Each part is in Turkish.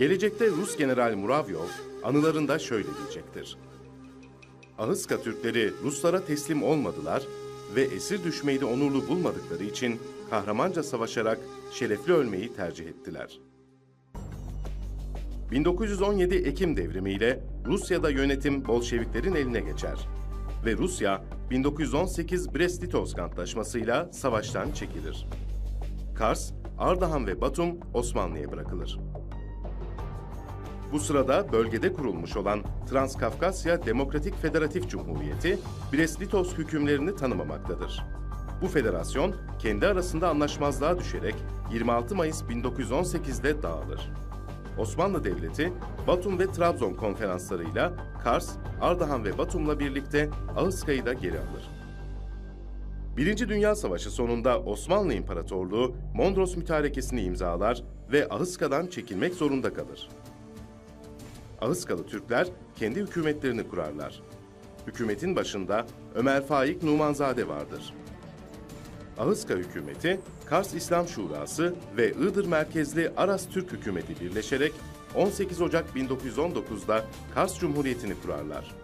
Gelecekte Rus General Muravyov anılarında şöyle diyecektir. Ahıska Türkleri Ruslara teslim olmadılar ve esir düşmeyi de onurlu bulmadıkları için kahramanca savaşarak şerefli ölmeyi tercih ettiler. 1917 Ekim devrimiyle Rusya'da yönetim Bolşeviklerin eline geçer ve Rusya 1918 Brest-Litovsk Antlaşması'yla savaştan çekilir. Kars, Ardahan ve Batum Osmanlı'ya bırakılır. Bu sırada bölgede kurulmuş olan Transkafkasya Demokratik Federatif Cumhuriyeti, Brest-Litovsk hükümlerini tanımamaktadır. Bu federasyon kendi arasında anlaşmazlığa düşerek 26 Mayıs 1918'de dağılır. Osmanlı Devleti, Batum ve Trabzon konferanslarıyla Kars, Ardahan ve Batum'la birlikte Ağızka'yı da geri alır. Birinci Dünya Savaşı sonunda Osmanlı İmparatorluğu Mondros Mütarekesini imzalar ve Ahıska'dan çekilmek zorunda kalır. Ahıskalı Türkler kendi hükümetlerini kurarlar. Hükümetin başında Ömer Faik Numanzade vardır. Ahıska hükümeti, Kars İslam Şurası ve Iğdır merkezli Aras Türk hükümeti birleşerek 18 Ocak 1919'da Kars Cumhuriyeti'ni kurarlar.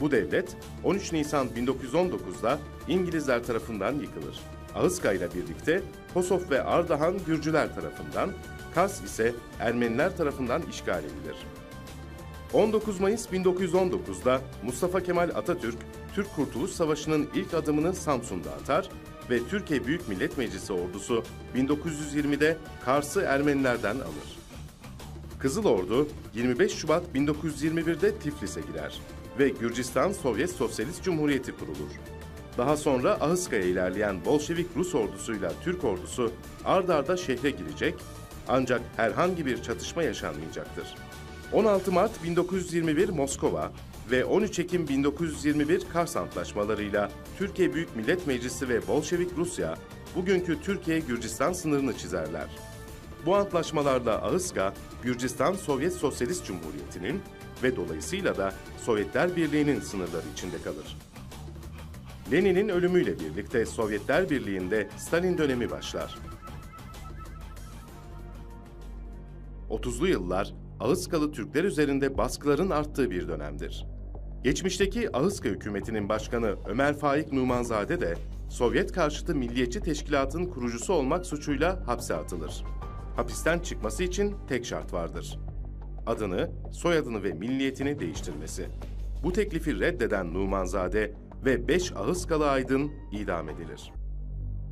Bu devlet 13 Nisan 1919'da İngilizler tarafından yıkılır. Ahıska ile birlikte Kosov ve Ardahan Gürcüler tarafından, Kars ise Ermeniler tarafından işgal edilir. 19 Mayıs 1919'da Mustafa Kemal Atatürk, Türk Kurtuluş Savaşı'nın ilk adımını Samsun'da atar ve Türkiye Büyük Millet Meclisi ordusu 1920'de Kars'ı Ermenilerden alır. Kızıl Ordu 25 Şubat 1921'de Tiflis'e girer ve Gürcistan Sovyet Sosyalist Cumhuriyeti kurulur. Daha sonra Ahıska'ya ilerleyen Bolşevik Rus ordusuyla Türk ordusu ard arda şehre girecek ancak herhangi bir çatışma yaşanmayacaktır. 16 Mart 1921 Moskova ve 13 Ekim 1921 Kars Antlaşmalarıyla Türkiye Büyük Millet Meclisi ve Bolşevik Rusya bugünkü Türkiye-Gürcistan sınırını çizerler. Bu antlaşmalarla Ağızka, Gürcistan Sovyet Sosyalist Cumhuriyeti'nin ve dolayısıyla da Sovyetler Birliği'nin sınırları içinde kalır. Lenin'in ölümüyle birlikte Sovyetler Birliği'nde Stalin dönemi başlar. 30'lu yıllar Ağızkalı Türkler üzerinde baskıların arttığı bir dönemdir. Geçmişteki Ağızka hükümetinin başkanı Ömer Faik Numanzade de Sovyet karşıtı Milliyetçi Teşkilat'ın kurucusu olmak suçuyla hapse atılır. Hapisten çıkması için tek şart vardır. Adını, soyadını ve milliyetini değiştirmesi. Bu teklifi reddeden Numanzade ve 5 Ağızkalı aydın idam edilir.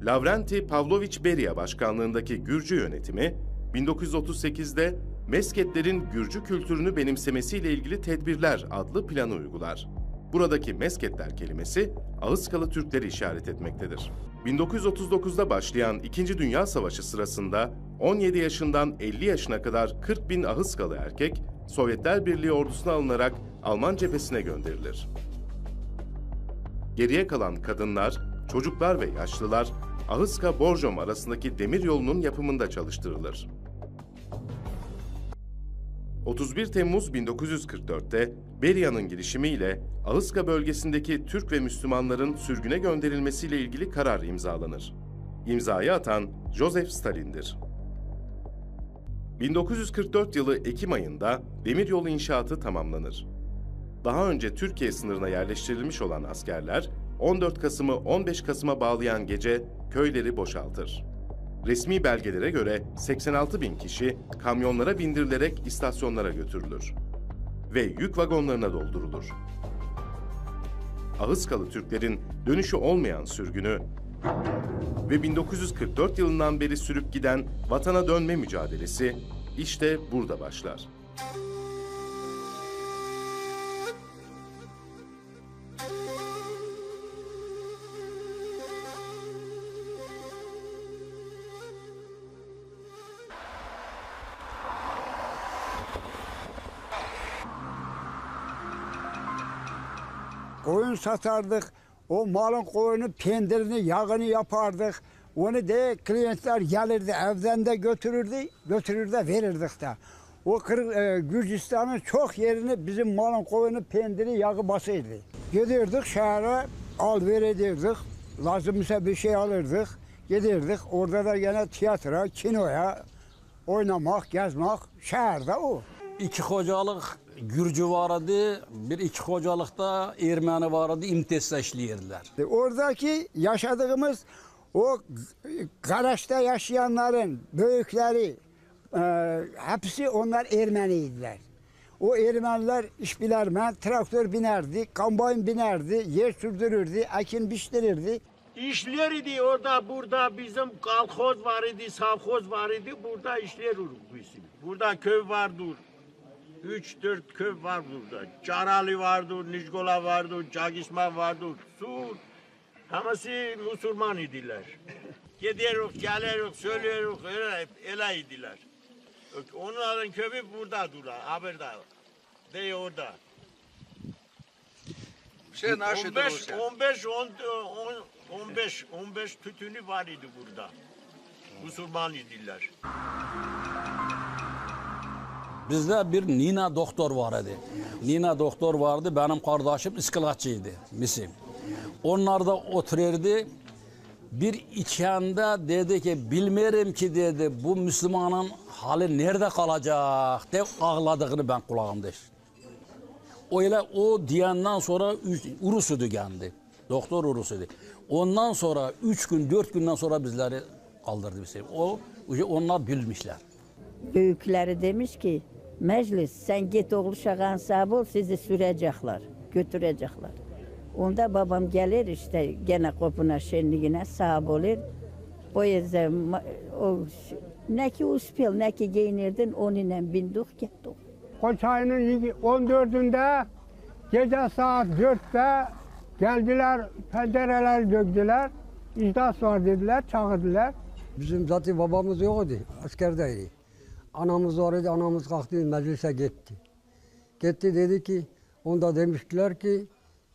Lavrenti Pavlovich Beria başkanlığındaki Gürcü yönetimi 1938'de Mesketlerin Gürcü kültürünü benimsemesiyle ilgili tedbirler adlı planı uygular. Buradaki Mesketler kelimesi Ağızkalı Türkleri işaret etmektedir. 1939'da başlayan İkinci Dünya Savaşı sırasında 17 yaşından 50 yaşına kadar 40 bin Ahıskalı erkek Sovyetler Birliği ordusuna alınarak Alman cephesine gönderilir. Geriye kalan kadınlar, çocuklar ve yaşlılar Ahıska-Borjom arasındaki demir yolunun yapımında çalıştırılır. 31 Temmuz 1944'te Beria'nın girişimiyle Ağızka bölgesindeki Türk ve Müslümanların sürgüne gönderilmesiyle ilgili karar imzalanır. İmzayı atan Joseph Stalin'dir. 1944 yılı Ekim ayında demiryolu inşaatı tamamlanır. Daha önce Türkiye sınırına yerleştirilmiş olan askerler 14 Kasım'ı 15 Kasım'a bağlayan gece köyleri boşaltır. Resmi belgelere göre 86 bin kişi kamyonlara bindirilerek istasyonlara götürülür ve yük vagonlarına doldurulur. Ahıskalı Türklerin dönüşü olmayan sürgünü ve 1944 yılından beri sürüp giden vatana dönme mücadelesi işte burada başlar. Koyun satardık. O malın koyunu, pendirini, yağını yapardık. Onu de klientler gelirdi, evden de götürürdü, götürür de verirdik de. O Kır, e, Gürcistan'ın çok yerini bizim malın koyunu, pendiri, yağı basıydı. Giderdik şehre, al ver ederdik. Lazım ise bir şey alırdık. Giderdik. Orada da gene tiyatro, kinoya, oynamak, gezmek şehirde o. İki hocalık Gürcü vardı, bir iki hocalıkta Ermeni vardı, imtesle işleyirdiler. Oradaki yaşadığımız o Karaş'ta yaşayanların büyükleri e, hepsi onlar Ermeniydiler. O Ermeniler iş bilermen, traktör binerdi, kambayn binerdi, yer sürdürürdü, ekin biçtirirdi. İşler idi orada burada bizim kalkoz var idi, savkoz var idi. Burada işler bizim. Burada köy vardır. Üç dört köy var burada. Çaralı vardır, Nijgola vardır, Cagisma vardır, Sur. Hepsi Müslüman idiler. Gidiyoruz, geliyoruz, söylüyoruz, öyle, öyle idiler. Onların köyü buradadırlar, haberdar. De orada. Şey naş 15 15 10 10 15 15 tütünü var idi burada. Müslüman idiler. Bizde bir Nina doktor vardı. Nina doktor vardı, benim kardeşim iskilatçıydı, misim. Onlar da otururdu. Bir içende dedi ki, bilmiyorum ki dedi, bu Müslümanın hali nerede kalacak de ağladığını ben kulağımda. Öyle o diyenden sonra üç, Urus'uydu kendi. Doktor Urus'uydu. Ondan sonra üç gün, dört günden sonra bizleri kaldırdı bizi. O, onlar bilmişler. Büyükleri demiş ki meclis sen git oğlu şakan sahibi ol sizi sürecekler, götürecekler. Onda babam gelir işte gene kopuna şenliğine sahip olur. O yüzden ma- o ne ki uspel ne ki giyinirdin onunla bindik gittik. Koç ayının 14'ünde gece saat 4'te geldiler, pencereler döktüler. İcdas var dediler, çağırdılar. Bizim zaten babamız yoktu, askerdeydi. Anamız var idi, anamız kalktı meclise gitti. Gitti dedi ki, onda demiştiler ki,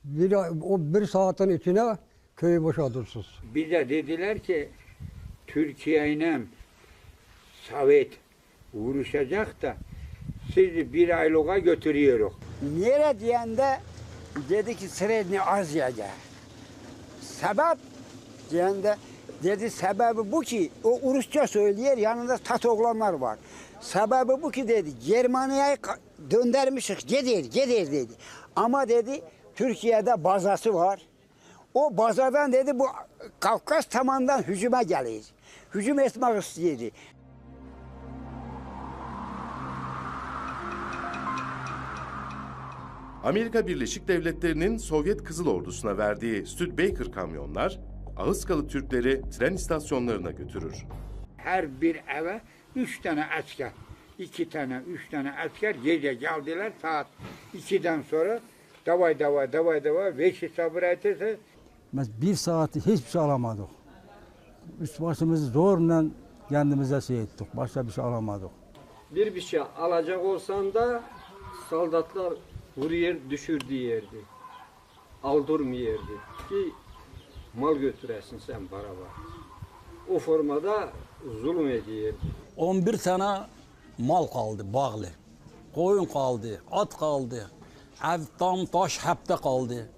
bir, o bir saatin içine köyü boşaltırsınız. Bize dediler ki Türkiye ile Sovyet vuruşacak da sizi bir aylığa götürüyoruz. Nere diyende dedi ki Sredni Asya'ya. Sebep diyende dedi sebebi bu ki o Urusça söylüyor yanında tat oğlanlar var. Sebebi bu ki dedi Germanya'ya döndürmüşük gelir gelir dedi. Ama dedi Türkiye'de bazası var. O bazadan dedi bu Kafkas tamandan hücuma gelir. Hücum etmek istiyordu. Amerika Birleşik Devletleri'nin Sovyet Kızıl Ordusu'na verdiği Studebaker kamyonlar, Ahıskalı Türkleri tren istasyonlarına götürür. Her bir eve üç tane asker, iki tane, üç tane asker gece geldiler saat 2'den sonra davay davay davay davay beşi sabır ederse Biz bir saati hiçbir şey alamadık. Üst başımızı zorla kendimize şey ettik, başka bir şey alamadık. bir bir şey alacak olsan da soldatlar vuruyor düşürdüğü yerdi. Aldırmıyordu ki mal götüresin sen beraber. O formada zulüm ediyordu. 11 tane mal kaldı bağlı. Koyun kaldı, at kaldı. Ev tam taş hepte kaldı.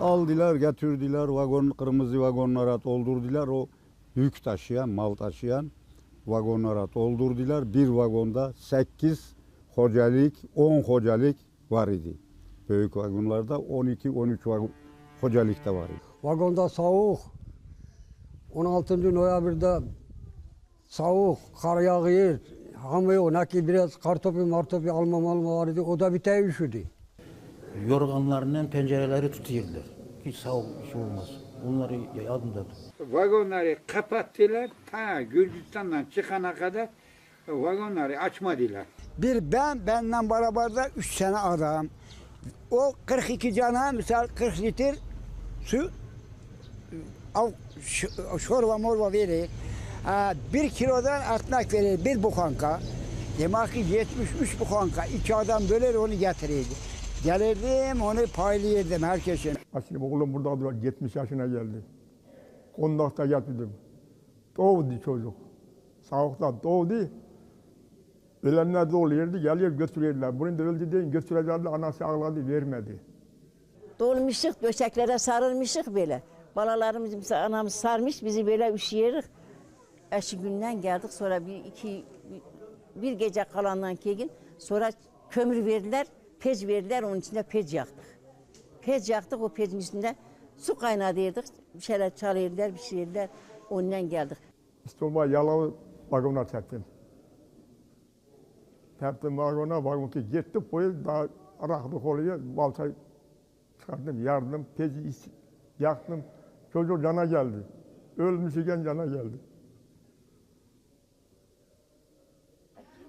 Aldılar, getirdiler vagon, kırmızı vagonlara doldurdular. O yük taşıyan, mal taşıyan vagonlara doldurdular. Bir vagonda 8 hocalık, 10 hocalık var idi. Büyük vagonlarda 12-13 vagon, hocalık da var idi. Vagonda soğuk. 16. noyabrda soğuk, kar yağıyor. Hamıyor, ne ki biraz kartopu martopu almam alma var idi. O da bir tane üşüdü. yorganlarından pencereleri tutuyorlar. Hiç soğuk şey olmaz. Onları yadımdadır. vagonları kapattılar. Ta Gürcistan'dan çıkana kadar vagonları açmadılar. Bir ben, benden beraber de üç tane adam. O 42 cana misal 40 litre su av ş- şorba morba verir. Bir kilodan atnak verir bir bukanka. Demek ki 73 bukanka. İki adam böler onu getirirdi. Gelirdim onu paylayırdım herkesin. Aslında oğlum burada duruyor, 70 yaşına geldi. Kondakta yatırdım. Doğdu çocuk. Soğukta doğdu. Ölenler de oluyordu, geliyor götürüyorlar. Bunu da öldü deyin götüreceğiler, anası ağladı, vermedi. Dolmuşuk döşeklere sarılmışık böyle. Balalarımız, bizi, anamız sarmış, bizi böyle üşüyerek. Eşi günden geldik, sonra bir iki, bir gece kalandan kegin, sonra kömür verdiler, pec verdiler, onun içinde pec yaktık. Pec yaktık, o pecin üstünde su kaynatırdık, bir şeyler çalırdılar, bir şeyler, ondan geldik. İstanbul'a yalalı vagonlar teptim. Teptim vagona, vagon ki gitti, poyuz daha araklık oluyor, balta çıkardım, yardım, peci yaktım. Çocuk cana geldi. Ölmüş iken cana geldi.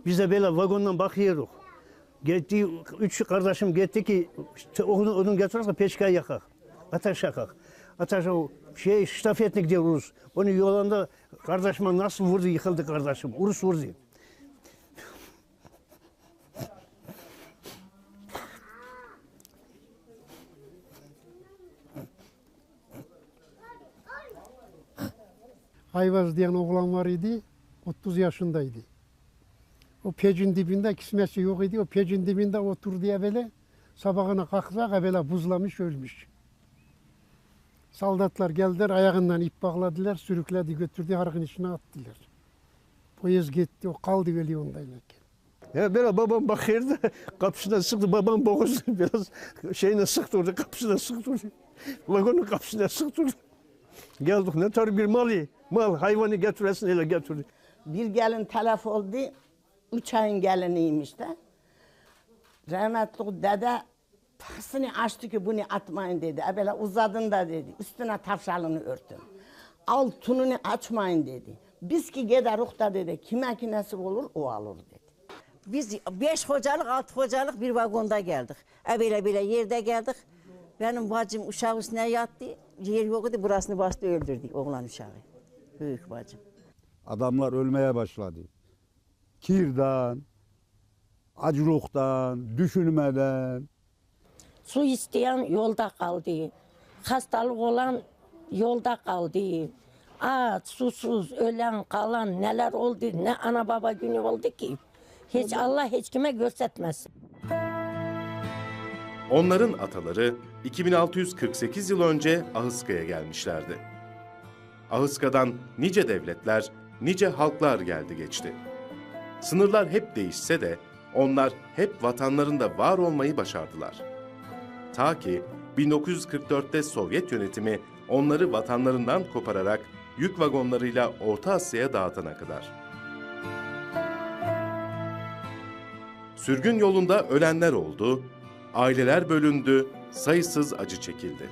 Biz de böyle vagondan bakıyoruz. Gitti, üç kardeşim gitti ki işte onu, onu götürürüz peşkaya yakak. Ateş yakak. Ateş o şey ştafetlik diyoruz. Onu yolanda kardeşime nasıl vurdu yıkıldı kardeşim. Urus vurdu. Ayvaz diyen oğlan var idi. 30 yaşındaydı. O pecin dibinde kismesi yok idi. O pecin dibinde otur diye böyle sabahına kalksak böyle buzlamış ölmüş. Saldatlar geldiler ayağından ip bağladılar sürükledi götürdü harkın içine attılar. Poyuz gitti o kaldı öyle ondayken. Ya böyle babam bakırdı, kapısına sıktı, babam boğazı biraz şeyine sıktı orada, kapısına sıktı orada. Vagonun kapısına sıktı orada. Geldik ne tür bir malı, mal hayvanı getiresin öyle getirdi. Bir gelin telef oldu. Üç ayın geliniymiş de. Rahmetli dede tasını açtı ki bunu atmayın dedi. E böyle uzadın da dedi. Üstüne tavşalını örtün. Altınını açmayın dedi. Biz ki gideruk da dedi. Kime ki nasip olur o alır dedi. Biz beş hocalık, altı hocalık bir vagonda geldik. E böyle böyle yerde geldik. Benim bacım uşağın üstüne yattı. Yer yok idi, burasını bastı öldürdü oğlan uşağı. Büyük bacım. Adamlar ölmeye başladı. Kirden, acılıktan, düşünmeden. Su isteyen yolda kaldı. Hastalık olan yolda kaldı. Aç, susuz, ölen, kalan neler oldu, ne ana baba günü oldu ki. Hiç Allah hiç kime göstermesin. Onların ataları 2648 yıl önce Ahıska'ya gelmişlerdi. Ahıska'dan nice devletler, nice halklar geldi geçti. Sınırlar hep değişse de onlar hep vatanlarında var olmayı başardılar. Ta ki 1944'te Sovyet yönetimi onları vatanlarından kopararak yük vagonlarıyla Orta Asya'ya dağıtana kadar. Sürgün yolunda ölenler oldu, aileler bölündü, sayısız acı çekildi.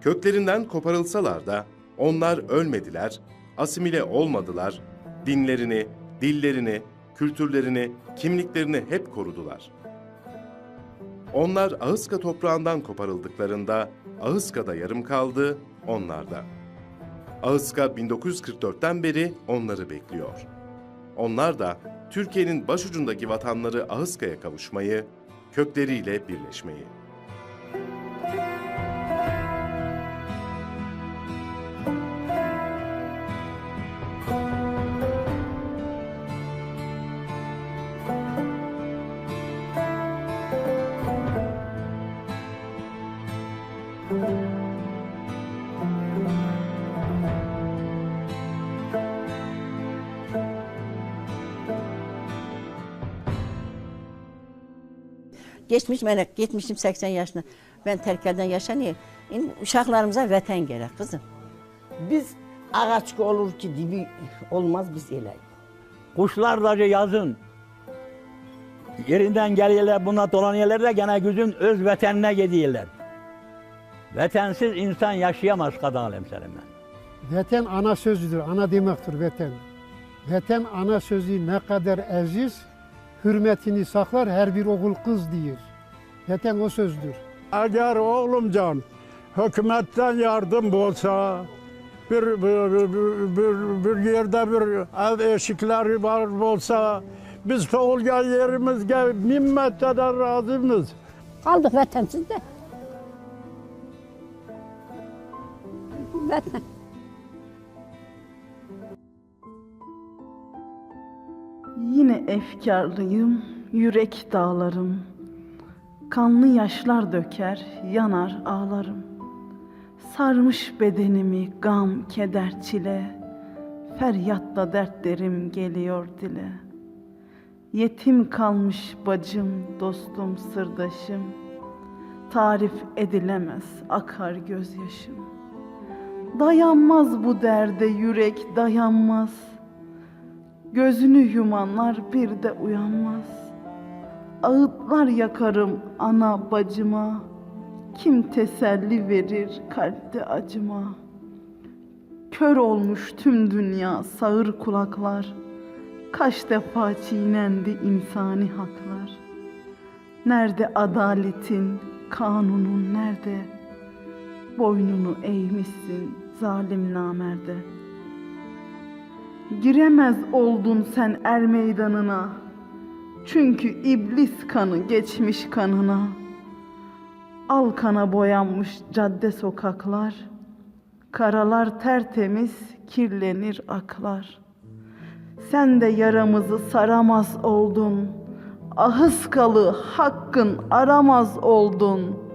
Köklerinden koparılsalar da onlar ölmediler, asimile olmadılar, dinlerini, dillerini, kültürlerini, kimliklerini hep korudular. Onlar Ahıska toprağından koparıldıklarında Ahıska'da yarım kaldı, onlar da. Ahıska 1944'ten beri onları bekliyor. Onlar da Türkiye'nin başucundaki vatanları Ahıska'ya kavuşmayı, kökleriyle birleşmeyi. Geçmiş melek, gitmişim 80 yaşına. Ben terkelden yaşanıyor. Yani uşaklarımıza vatan gerek kızım. Biz ağaç olur ki dibi olmaz biz ele. Kuşlar da yazın yerinden geliyorlar buna dolanıyorlar da gene güzün öz vatanına gidiyorlar. Vatansiz insan yaşayamaz kadın alem senin ben. Vatan ana sözüdür, ana demektir vatan. Vatan ana sözü ne kadar aziz, hürmetini saklar her bir oğul kız diyor. Vatan o sözdür. Eğer oğlumcan hükümetten yardım olsa, bir, bir, bir, bir, bir yerde bir ev eşikleri var olsa, biz Tolga yerimizde minnetle de razıyız. Kaldık vatansız da. Vatan. Yine efkarlıyım, yürek dağlarım. Kanlı yaşlar döker, yanar ağlarım. Sarmış bedenimi gam, keder, çile. Feryatla dertlerim geliyor dile. Yetim kalmış bacım, dostum, sırdaşım. Tarif edilemez akar gözyaşım. Dayanmaz bu derde yürek dayanmaz. Gözünü yumanlar bir de uyanmaz. Ağıtlar yakarım ana bacıma. Kim teselli verir kalpte acıma. Kör olmuş tüm dünya sağır kulaklar. Kaç defa çiğnendi insani haklar. Nerede adaletin, kanunun nerede? Boynunu eğmişsin zalim namerde. Giremez oldun sen er meydanına. Çünkü iblis kanı geçmiş kanına. Al kana boyanmış cadde sokaklar. Karalar tertemiz kirlenir aklar. Sen de yaramızı saramaz oldun. Ahıskalı hakkın aramaz oldun.''